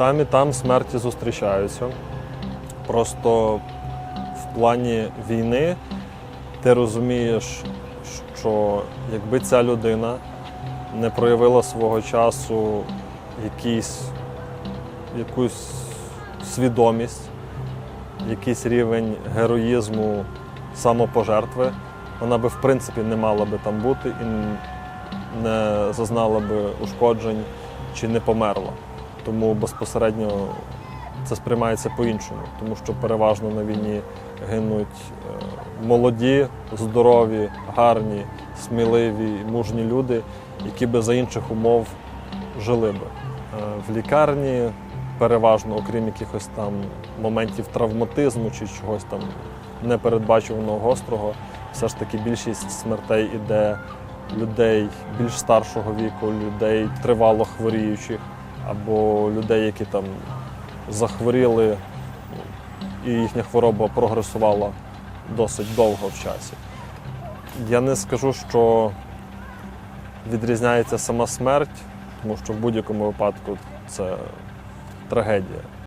Там і там смерті зустрічаються. Просто в плані війни ти розумієш, що якби ця людина не проявила свого часу якийсь, якусь свідомість, якийсь рівень героїзму, самопожертви, вона би в принципі не мала би там бути і не зазнала би ушкоджень чи не померла. Тому безпосередньо це сприймається по-іншому, тому що переважно на війні гинуть е, молоді, здорові, гарні, сміливі, мужні люди, які би за інших умов жили би. Е, В лікарні переважно, окрім якихось там моментів травматизму чи чогось там непередбачуваного гострого, все ж таки більшість смертей іде людей більш старшого віку, людей тривало хворіючих, або людей, які там захворіли, і їхня хвороба прогресувала досить довго в часі. Я не скажу, що відрізняється сама смерть, тому що в будь-якому випадку це трагедія.